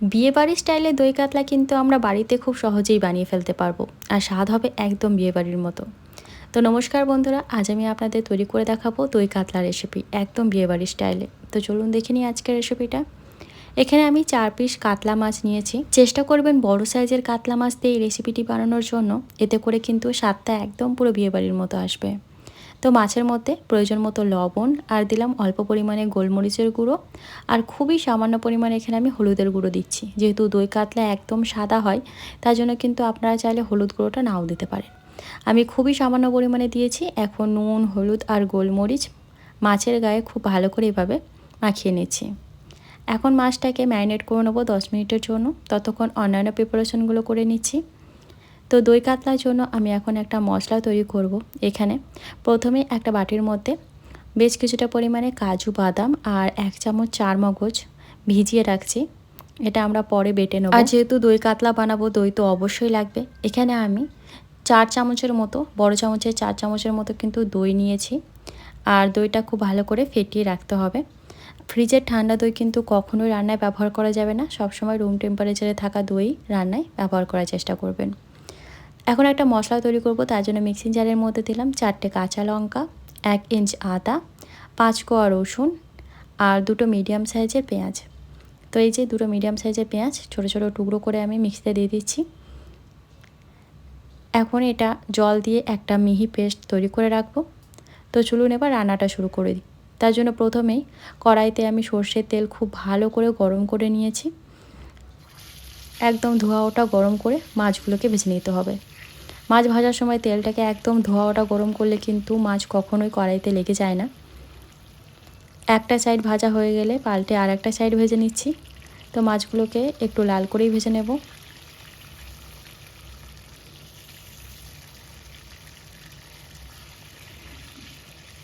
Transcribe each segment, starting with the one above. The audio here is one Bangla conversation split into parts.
বিয়েবাড়ির স্টাইলে দই কাতলা কিন্তু আমরা বাড়িতে খুব সহজেই বানিয়ে ফেলতে পারব। আর স্বাদ হবে একদম বিয়েবাড়ির মতো। তো নমস্কার বন্ধুরা, আজ আমি আপনাদের তৈরি করে দেখাবো দই কাতলা রেসিপি একদম বিয়েবাড়ির স্টাইলে। তো চলুন দেখে নিই আজকের রেসিপিটা এখানে আমি চার পিস কাতলা মাছ নিয়েছি। চেষ্টা করবেন বড় সাইজের কাতলা মাছ দিয়ে এই রেসিপিটি বানানোর জন্য। এতে করে কিন্তু স্বাদটা একদম পুরো বিয়েবাড়ির মতো আসবে। তো মাছের মধ্যে প্রয়োজন মতো লবণ আর দিলাম অল্প পরিমাণে গোলমরিচের গুঁড়ো। আর খুবই সামান্য পরিমাণে এখানে আমি হলুদের গুঁড়ো দিচ্ছি। যেহেতু দই কাতলা একদম সাদা হয়, তার জন্য কিন্তু আপনারা চাইলে হলুদ গুঁড়োটা নাও দিতে পারেন। আমি খুবই সামান্য পরিমাণে দিয়েছি, এখন নুন, হলুদ আর গোলমরিচ মাছের গায়ে খুব ভালো করে এভাবে মাখিয়ে নিচ্ছি। এখন মাছটাকে ম্যারিনেট করে নেব দশ মিনিটের জন্য। ততক্ষণ অন্যান্য প্রিপারেশনগুলো করে নিচ্ছি। তো দই কাতলার জন্য আমি এখন একটা মশলা তৈরি করব এখানে। প্রথমে একটা বাটির মধ্যে বেশ কিছুটা পরিমাণে কাজু বাদাম আর এক চামচ চার মগজ ভিজিয়ে রাখছি। এটা আমরা পরে বেটে নেব। আর যেহেতু দই কাতলা বানাবো, দই তো অবশ্যই লাগবে। এখানে আমি চার চামচের মতো, বড় চামচের চার চামচের মতো কিন্তু দই নিয়েছি। আর দইটা খুব ভালো করে ফেটিয়ে রাখতে হবে। ফ্রিজের ঠান্ডা দই কিন্তু কখনোই রান্নায় ব্যবহার করা যাবে না। সবসময় রুম টেম্পারেচারে থাকা দই রান্নায় ব্যবহার করার চেষ্টা করবেন। এখন একটা মশলা তৈরি করব, তার জন্য মিক্সিং জারের মধ্যে দিলাম চারটে কাঁচা লঙ্কা, এক ইঞ্চ আদা, পাঁচ কোয়া রসুন আর দুটো মিডিয়াম সাইজের পেঁয়াজ। তো এই যে দুটো মিডিয়াম সাইজের পেঁয়াজ, ছোটো ছোটো টুকরো করে আমি মিক্সিতে দিয়ে দিচ্ছি। এখন এটা জল দিয়ে একটা মিহি পেস্ট তৈরি করে রাখব। তো চলুন এবার রান্নাটা শুরু করে দিই। তার জন্য প্রথমেই কড়াইতে আমি সর্ষের তেল খুব ভালো করে গরম করে নিয়েছি। একদম ধোয়া ওটা গরম করে মাছগুলোকে ভেজে নিতে হবে। মাছ ভাজার সময় তেলটাকে একদম ধোয়া ওটা গরম করলে কিন্তু মাছ কখনোই কড়াইতে লেগে যায় না। একটা সাইড ভাজা হয়ে গেলে পাল্টে আর একটা সাইড ভেজে নিচ্ছি। তো মাছগুলোকে একটু লাল করেই ভেজে নেব।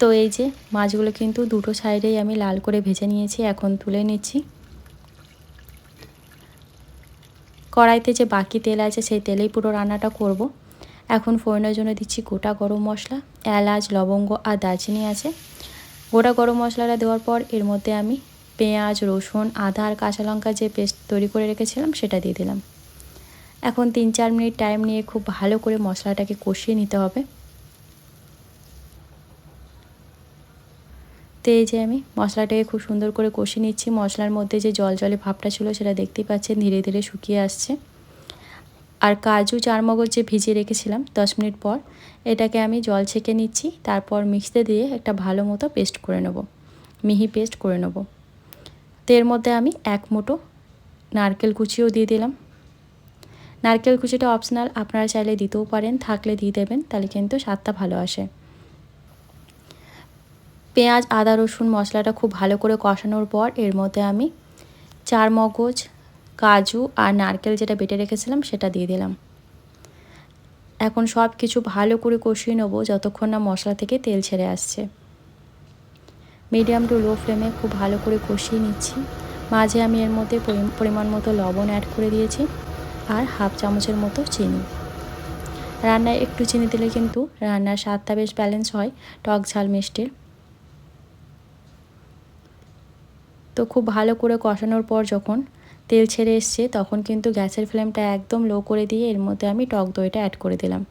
তো এই যে মাছগুলো কিন্তু দুটো সাইডেই আমি লাল করে ভেজে নিয়েছি, এখন তুলে নিচ্ছি। কড়াইতে যে বাকি তেল আছে সেই তেলেই পুরো রান্নাটা করব। এখন ফোড়নের জন্য দিচ্ছি গোটা গরম মশলা, এলাচ, লবঙ্গ আর দারচিনি আছে। গোটা গরম মশলাটা দেওয়ার পর এর মধ্যে আমি পেঁয়াজ, রসুন, আদা আর কাঁচা লঙ্কা যে পেস্ট তৈরি করে রেখেছিলাম সেটা দিয়ে দিলাম। এখন তিন চার মিনিট টাইম নিয়ে খুব ভালো করে মশলাটাকে কষিয়ে নিতে হবে। তো এই যে আমি মশলাটাকে খুব সুন্দর করে কষিয়ে নিচ্ছি। মশলার মধ্যে যে জল জলে ভাবটা ছিল সেটা দেখতেই পাচ্ছেন, ধীরে ধীরে শুকিয়ে আসছে। আর কাজু চারমগজ যে ভিজিয়ে রেখেছিলাম দশ মিনিট পর, এটাকে আমি জল ছেঁকে নিচ্ছি, তারপর মিক্সতে দিয়ে একটা ভালো মতো পেস্ট করে নেব, মিহি পেস্ট করে নেব। তো এর মধ্যে আমি এক মুঠো নারকেল কুচিও দিয়ে দিলাম। নারকেল কুচিটা অপশনাল আপনারা চাইলে দিতেও পারেন, থাকলে দিয়ে দেবেন, তাহলে কিন্তু স্বাদটা ভালো আসে। পেঁয়াজ, আদা, রসুন, মশলাটা খুব ভালো করে কষানোর পর এর মধ্যে আমি চার মগজ কাজু আর নারকেল যেটা বেটে রেখেছিলাম, সেটা দিয়ে দিলাম। এখন সব কিছু ভালো করে কষিয়ে নেব যতক্ষণ না মশলা থেকে তেল ছেড়ে আসছে। মিডিয়াম টু লো ফ্লেমে খুব ভালো করে কষিয়ে নিচ্ছি। মাঝে আমি এর মধ্যে পরিমাণ মতো লবণ অ্যাড করে দিয়েছি আর হাফ চামচের মতো চিনি। রান্নায় একটু চিনি দিলে কিন্তু রান্নার স্বাদটা বেশ ব্যালেন্স হয়, টক ঝাল মিষ্টির। তো খুব ভালো করে কষানোর পর যখন তেল ছেড়ে এসছে, তখন কিন্তু গ্যাসের ফ্লেমটা একদম লো করে দিয়ে এর মধ্যে আমি টক দইটা অ্যাড করে দিলাম।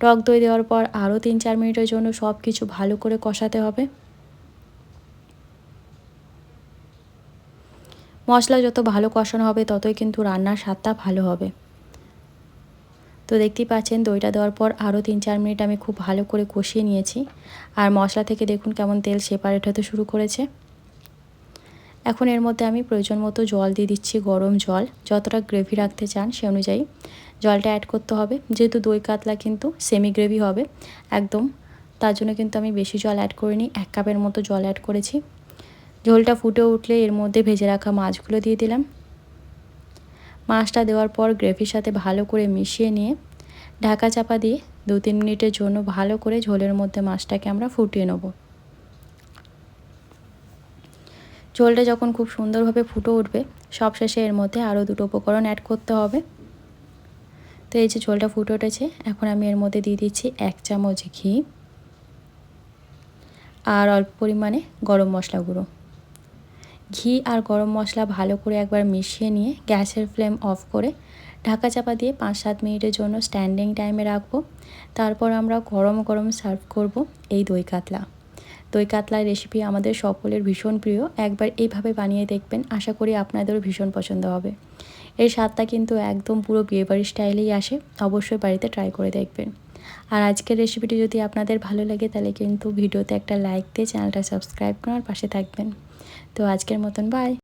টক দই দেওয়ার পর আরও তিন চার মিনিটের জন্য সব কিছু ভালো করে কষাতে হবে। মশলা যত ভালো কষানো হবে, ততই কিন্তু রান্নার স্বাদটা ভালো হবে। তো দেখতেই পাচ্ছেন, দইটা দেওয়ার পর আরও তিন চার মিনিট আমি খুব ভালো করে কষিয়ে নিয়েছি। আর মশলা থেকে দেখুন কেমন তেল সেপারেট হতে শুরু করেছে। এখন এর মধ্যে আমি প্রয়োজন মতো জল দিয়ে দিচ্ছি গরম জল। যতটা গ্রেভি রাখতে চান সে অনুযায়ী জলটা অ্যাড করতে হবে। যেহেতু দই কাতলা কিন্তু সেমি গ্রেভি হবে, একদম। তার জন্য কিন্তু আমি বেশি জল অ্যাড করিনি, এক কাপের মতো জল অ্যাড করেছি। ঝোলটা ফুটে উঠলে এর মধ্যে ভেজে রাখা মাছগুলো দিয়ে দিলাম। মাছটা দেওয়ার পর গ্রেভির সাথে ভালো করে মিশিয়ে নিয়ে ঢাকা চাপা দিয়ে দু তিন মিনিটের জন্য ভালো করে ঝোলের মধ্যে মাছটাকে আমরা ফুটিয়ে নেব। ঝোলটা যখন খুব সুন্দরভাবে ফুটে উঠবে সব শেষে এর মধ্যে আরও দুটো উপকরণ অ্যাড করতে হবে। তো এই যে ঝোলটা ফুটে উঠেছে, এখন আমি এর মধ্যে দিয়ে দিচ্ছি এক চামচ ঘি আর অল্প পরিমাণে গরম মশলা গুঁড়ো। ঘি আর গরম মশলা ভালো করে একবার মিশিয়ে নিয়ে গ্যাসের ফ্লেম অফ করে ঢাকা চাপা দিয়ে পাঁচ সাত মিনিটের জন্য স্ট্যান্ডিং টাইমে রাখব। তারপর আমরা গরম গরম সার্ভ করব এই দই কাতলা। দই কাতলার রেসিপি আমাদের সকলের ভীষণ প্রিয়। একবার এইভাবে বানিয়ে দেখবেন, আশা করি আপনাদেরও ভীষণ পছন্দ হবে। এই স্বাদটা কিন্তু একদম পুরো বিয়েবাড়ির স্টাইলেই আসে, অবশ্যই বাড়িতে ট্রাই করে দেখবেন। আর আজকের রেসিপিটি যদি আপনাদের ভালো লাগে, তাহলে কিন্তু ভিডিওতে একটা লাইক দিয়ে চ্যানেলটা সাবস্ক্রাইব করার পাশে থাকবেন। তো আজকের মতন বাই